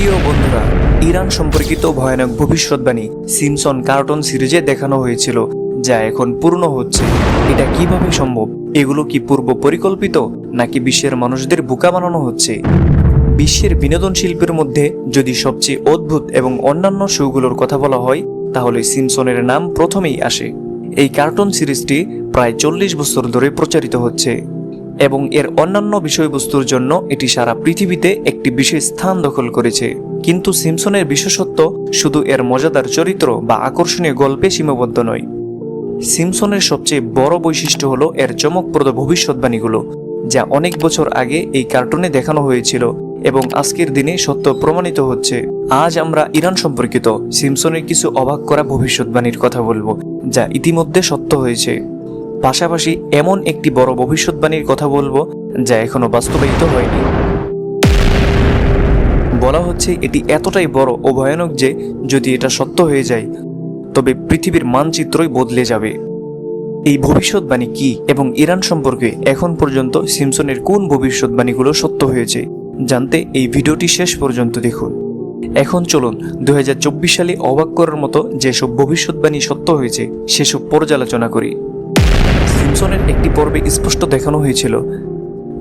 প্রিয় বন্ধুরা, ইরান সম্পর্কিত ভয়ানক ভবিষ্যৎবাণী সিমসন কার্টুন সিরিজে দেখানো হয়েছিল, যা এখন পূর্ণ হচ্ছে। এটা কীভাবে সম্ভব? এগুলো কি পূর্ব পরিকল্পিত, নাকি বিশ্বের মানুষদের বোকা বানানো হচ্ছে? বিশ্বের বিনোদন শিল্পের মধ্যে যদি সবচেয়ে অদ্ভুত এবং অন্যান্য শোগুলোর কথা বলা হয়, তাহলে সিমসনের নাম প্রথমেই আসে। এই কার্টুন সিরিজটি প্রায় চল্লিশ বছর ধরে প্রচারিত হচ্ছে। এবং এর অন্যান্য বিষয়বস্তুর জন্য এটি সারা পৃথিবীতে একটি বিশেষ স্থান দখল করেছে। কিন্তু সিমসনের বিশেষত্ব শুধু এর মজাদার চরিত্র বা আকর্ষণীয় গল্পে সীমাবদ্ধ নয়। সিমসনের সবচেয়ে বড় বৈশিষ্ট্য হলো এর চমকপ্রদ ভবিষ্যৎবাণীগুলো, যা অনেক বছর আগে এই কার্টুনে দেখানো হয়েছিল এবং আজকের দিনে সত্য প্রমাণিত হচ্ছে। আজ আমরা ইরান সম্পর্কিত সিমসনের কিছু অবাক করা ভবিষ্যৎবাণীর কথা বলব, যা ইতিমধ্যে সত্য হয়েছে। পাশাপাশি এমন একটি বড় ভবিষ্যৎবাণীর কথা বলব যা এখনও বাস্তবায়িত হয়নি। বলা হচ্ছে এটি এতটাই বড় ও ভয়ানক যে যদি এটা সত্য হয়ে যায়, তবে পৃথিবীর মানচিত্রই বদলে যাবে। এই ভবিষ্যৎবাণী কি এবং ইরান সম্পর্কে এখন পর্যন্ত সিমসনের কোন ভবিষ্যৎবাণীগুলো সত্য হয়েছে, জানতে এই ভিডিওটি শেষ পর্যন্ত দেখুন। এখন চলুন দু হাজার চব্বিশ সালে অবাক করার মতো যেসব ভবিষ্যৎবাণী সত্য হয়েছে, সেসব পর্যালোচনা করি। সিমসনের একটি পর্বে স্পষ্ট দেখানো হয়েছিল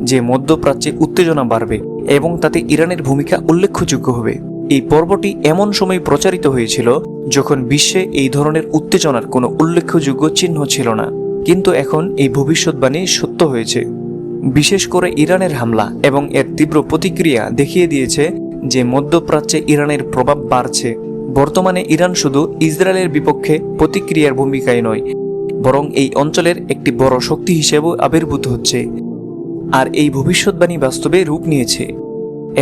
যে মধ্যপ্রাচ্যে উত্তেজনা বাড়বে এবং তাতে ইরানের ভূমিকা উল্লেখযোগ্য হবে। এই পর্বটি এমন সময় প্রচারিত হয়েছিল যখন বিশ্বে এই ধরনের উত্তেজনার কোনো উল্লেখযোগ্য চিহ্ন ছিল না। কিন্তু এখন এই ভবিষ্যৎবাণী সত্য হয়েছে। বিশেষ করে ইরানের হামলা এবং এর তীব্র প্রতিক্রিয়া দেখিয়ে দিয়েছে যে মধ্যপ্রাচ্যে ইরানের প্রভাব বাড়ছে। বর্তমানে ইরান শুধু ইসরায়েলের বিপক্ষে প্রতিক্রিয়ার ভূমিকায় নয় বরং এই অঞ্চলের একটি বড় শক্তি হিসেবেও আবির্ভূত হচ্ছে, আর এই ভবিষ্যৎবাণী বাস্তবে রূপ নিয়েছে।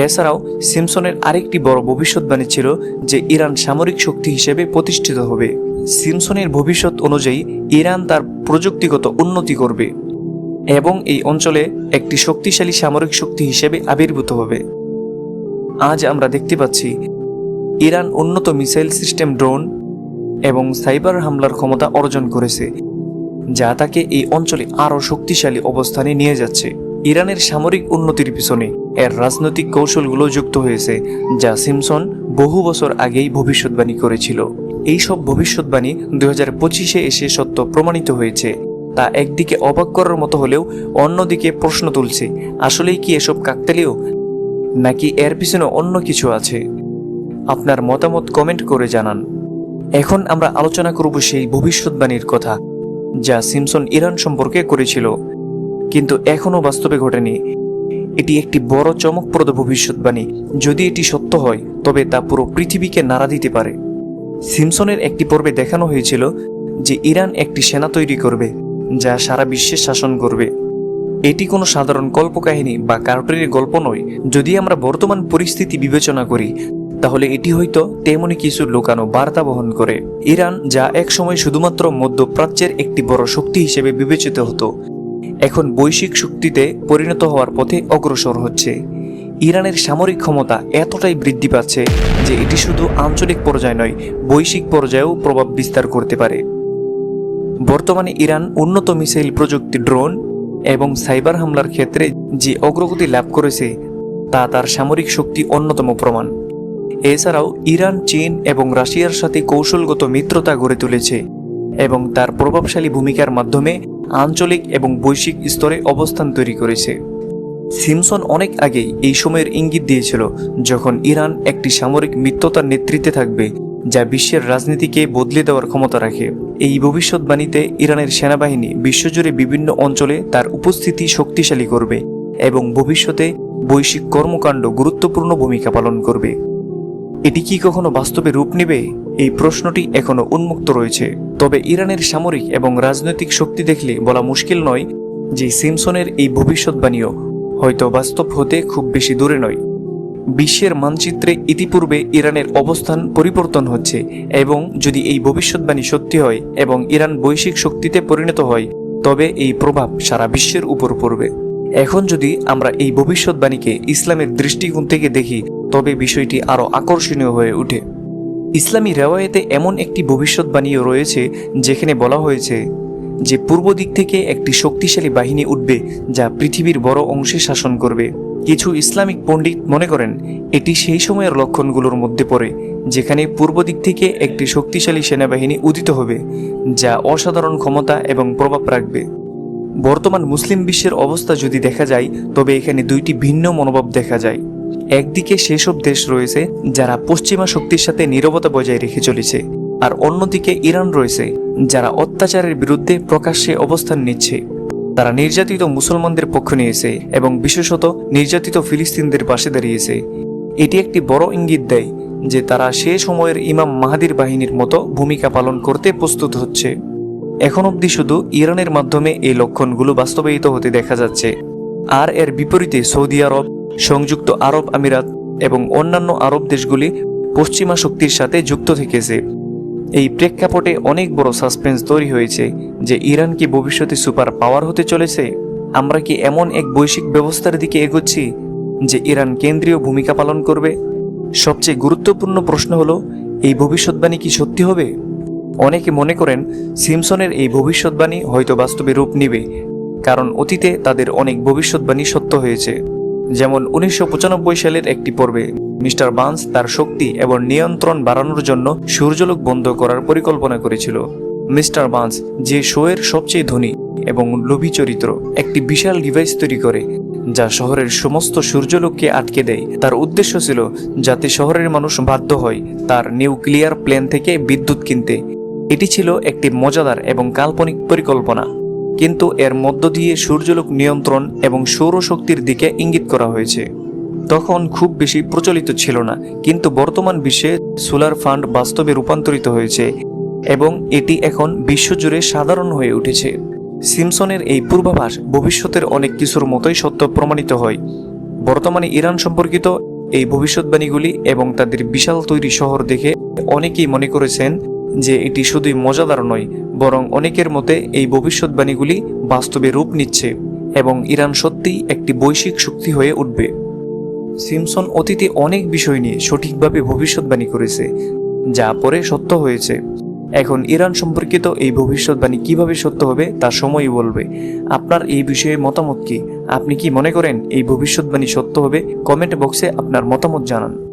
এছাড়াও, সিমসনের আরেকটি বড় ভবিষ্যৎবাণী ছিল যে ইরান সামরিক শক্তি হিসেবে প্রতিষ্ঠিত হবে। সিমসনের ভবিষ্যৎ অনুযায়ী ইরান তার প্রযুক্তিগত উন্নতি করবে এবং এই অঞ্চলে একটি শক্তিশালী সামরিক শক্তি হিসেবে আবির্ভূত হবে। আজ আমরা দেখতে পাচ্ছি, ইরান উন্নত মিসাইল সিস্টেম ড্রোন এবং সাইবার হামলার ক্ষমতা অর্জন করেছে। যা তাকে এই অঞ্চলে আরও শক্তিশালী অবস্থানে নিয়ে যাচ্ছে। ইরানের সামরিক উন্নতির পিছনে এর রাজনৈতিক কৌশলগুলো যুক্ত হয়েছে, যা সিমসন বহু বছর আগেই ভবিষ্যৎবাণী করেছিল। এই সব ভবিষ্যৎবাণী দুই হাজার পঁচিশে এসে সত্য প্রমাণিত হয়েছে। তা একদিকে অবাক করার মতো হলেও অন্যদিকে প্রশ্ন তুলছে, আসলেই কি এসব কাকতালীয়? নাকি এর পিছনে অন্য কিছু আছে? আপনার মতামত কমেন্ট করে জানান। এখন আমরা আলোচনা করব সেই ভবিষ্যৎবাণীর কথা। যা সিমসন ইরান সম্পর্কে করেছিল। কিন্তু এখনও বাস্তবে ঘটেনি। এটি একটি বড় চমকপ্রদ ভবিষ্যৎবাণী। যদি এটি সত্য হয়, তবে তা পুরো পৃথিবীকে নাড়া দিতে পারে। সিমসনের একটি পর্বে দেখানো হয়েছিল যে ইরান একটি সেনা তৈরি করবে, যা সারা বিশ্বে শাসন করবে। এটি কোনো সাধারণ কল্পকাহিনী বা কার্টুনের গল্প নয়। যদি আমরা বর্তমান পরিস্থিতি বিবেচনা করি তাহলে এটি হয়তো তেমনই কিছু লুকানো বার্তা বহন করে। ইরান যা একসময় শুধুমাত্র মধ্যপ্রাচ্যের একটি বড় শক্তি হিসেবে বিবেচিত হতো, এখন বৈশ্বিক শক্তিতে পরিণত হওয়ার পথে অগ্রসর হচ্ছে। ইরানের সামরিক ক্ষমতা এতটাই বৃদ্ধি পাচ্ছে যে এটি শুধু আঞ্চলিক পর্যায় নয়, বৈশ্বিক পর্যায়েও প্রভাব বিস্তার করতে পারে। বর্তমানে ইরান উন্নত মিসাইল প্রযুক্তি ড্রোন এবং সাইবার হামলার ক্ষেত্রে যে অগ্রগতি লাভ করেছে, তা তার সামরিক শক্তি অন্যতম প্রমাণ। এছাড়াও ইরান, চীন এবং রাশিয়ার সাথে কৌশলগত মিত্রতা গড়ে তুলেছে এবং তার প্রভাবশালী ভূমিকার মাধ্যমে আঞ্চলিক এবং বৈশ্বিক স্তরে অবস্থান তৈরি করেছে। সিমসন অনেক আগেই এই সময়ের ইঙ্গিত দিয়েছিল যখন ইরান একটি সামরিক মিত্রতার নেতৃত্বে থাকবে, যা বিশ্বের রাজনীতিকে বদলে দেওয়ার ক্ষমতা রাখে। এই ভবিষ্যৎবাণীতে ইরানের সেনাবাহিনী বিশ্বজুড়ে বিভিন্ন অঞ্চলে তার উপস্থিতি শক্তিশালী করবে এবং ভবিষ্যতে বৈশ্বিক কর্মকাণ্ড গুরুত্বপূর্ণ ভূমিকা পালন করবে। এটি কি কখনো বাস্তবে রূপ নেবে? এই প্রশ্নটি এখনও উন্মুক্ত রয়েছে। তবে ইরানের সামরিক এবং রাজনৈতিক শক্তি দেখলে বলা মুশকিল নয় যে সিমসনের এই ভবিষ্যৎবাণীও হয়তো বাস্তব হতে খুব বেশি দূরে নয়। বিশ্বের মানচিত্রে ইতিপূর্বে ইরানের অবস্থান পরিবর্তন হচ্ছে এবং যদি এই ভবিষ্যৎবাণী সত্যি হয় এবং ইরান বৈশ্বিক শক্তিতে পরিণত হয়, তবে এই প্রভাব সারা বিশ্বের উপর পড়বে। এখন যদি আমরা এই ভবিষ্যৎবাণীকে ইসলামের দৃষ্টিকোণ থেকে দেখি তবে বিষয়টি আরও আকর্ষণীয় হয়ে ওঠে। ইসলামী রেওয়ায়েতে এমন একটি ভবিষ্যৎবাণীও রয়েছে, যেখানে বলা হয়েছে যে পূর্ব দিক থেকে একটি শক্তিশালী বাহিনী উঠবে যা পৃথিবীর বড় অংশে শাসন করবে। কিছু ইসলামিক পণ্ডিত মনে করেন, এটি সেই সময়ের লক্ষণগুলোর মধ্যে পড়ে, যেখানে পূর্ব দিক থেকে একটি শক্তিশালী সেনাবাহিনী উদিত হবে, যা অসাধারণ ক্ষমতা এবং প্রভাব রাখবে। বর্তমান মুসলিম বিশ্বের অবস্থা যদি দেখা যায়, তবে এখানে দুইটি ভিন্ন মনোভাব দেখা যায়। একদিকে সেসব দেশ রয়েছে যারা পশ্চিমা শক্তির সাথে নীরবতা বজায় রেখে চলেছে, আর অন্যদিকে ইরান রয়েছে যারা অত্যাচারের বিরুদ্ধে প্রকাশ্যে অবস্থান নিচ্ছে। তারা নির্যাতিত মুসলমানদের পক্ষ নিয়েছে এবং বিশেষত নির্যাতিত ফিলিস্তিনদের পাশে দাঁড়িয়েছে। এটি একটি বড় ইঙ্গিত দেয় যে তারা সে সময়ের ইমাম মাহাদির বাহিনীর মতো ভূমিকা পালন করতে প্রস্তুত হচ্ছে। এখন অবধি শুধু ইরানের মাধ্যমে এই লক্ষণগুলো বাস্তবায়িত হতে দেখা যাচ্ছে। আর এর বিপরীতে সৌদি আরব সংযুক্ত আরব আমিরাত এবং অন্যান্য আরব দেশগুলি পশ্চিমা শক্তির সাথে যুক্ত থেকেছে। এই প্রেক্ষাপটে অনেক বড় সাসপেন্স তৈরি হয়েছে যে ইরান কি ভবিষ্যতে সুপার পাওয়ার হতে চলেছে? আমরা কি এমন এক বৈশ্বিক ব্যবস্থার দিকে এগোচ্ছি যে ইরান কেন্দ্রীয় ভূমিকা পালন করবে? সবচেয়ে গুরুত্বপূর্ণ প্রশ্ন হলো, এই ভবিষ্যৎবাণী কি সত্যি হবে? অনেকে মনে করেন সিমসনের এই ভবিষ্যৎবাণী হয়তো বাস্তবে রূপ নিবে, কারণ অতীতে তাদের অনেক ভবিষ্যৎবাণী সত্য হয়েছে। যেমন উনিশশো পঁচানব্বই সালের একটি পর্বে, মিস্টার বান্স তার শক্তি এবং নিয়ন্ত্রণ বাড়ানোর জন্য সূর্যলোক বন্ধ করার পরিকল্পনা করেছিল। মিস্টার বান্স যে শোয়ের সবচেয়ে ধনী এবং লোভী চরিত্র, একটি বিশাল ডিভাইস তৈরি করে, যা শহরের সমস্ত সূর্যলোককে আটকে দেয়। তার উদ্দেশ্য ছিল যাতে শহরের মানুষ বাধ্য হয় তার নিউক্লিয়ার প্লেন থেকে বিদ্যুৎ কিনতে। এটি ছিল একটি মজাদার এবং কাল্পনিক পরিকল্পনা। কিন্তু এর মধ্য দিয়ে সূর্যলোক নিয়ন্ত্রণ এবং সৌরশক্তির দিকে ইঙ্গিত করা হয়েছে। তখন খুব বেশি প্রচলিত ছিল না, কিন্তু বর্তমান বিশ্বে সোলার ফান্ড বাস্তবে রূপান্তরিত হয়েছে এবং এটি এখন বিশ্বজুড়ে সাধারণ হয়ে উঠেছে। সিমসনের এই পূর্বাভাস ভবিষ্যতের অনেক কিছুর মতোই সত্য প্রমাণিত হয়। বর্তমানে ইরান সম্পর্কিত এই ভবিষ্যৎবাণীগুলি এবং তাদের বিশাল তৈরি শহর দেখে অনেকেই মনে করেছেন যে এটি শুধুই মজাদার নয়, বরং অনেকের মতে এই ভবিষ্যৎবাণীগুলি বাস্তবে রূপ নিচ্ছে এবং ইরান সত্যিই একটি বৈশ্বিক শক্তি হয়ে উঠবে। সিমসন অতীতে অনেক বিষয় নিয়ে সঠিকভাবে ভবিষ্যৎবাণী করেছে, যা পরে সত্য হয়েছে। এখন ইরান সম্পর্কিত এই ভবিষ্যৎবাণী কীভাবে সত্য হবে তা সময়ই বলবে। আপনার এই বিষয়ে মতামত কি? আপনি কি মনে করেন এই ভবিষ্যৎবাণী সত্য হবে? কমেন্ট বক্সে আপনার মতামত জানান।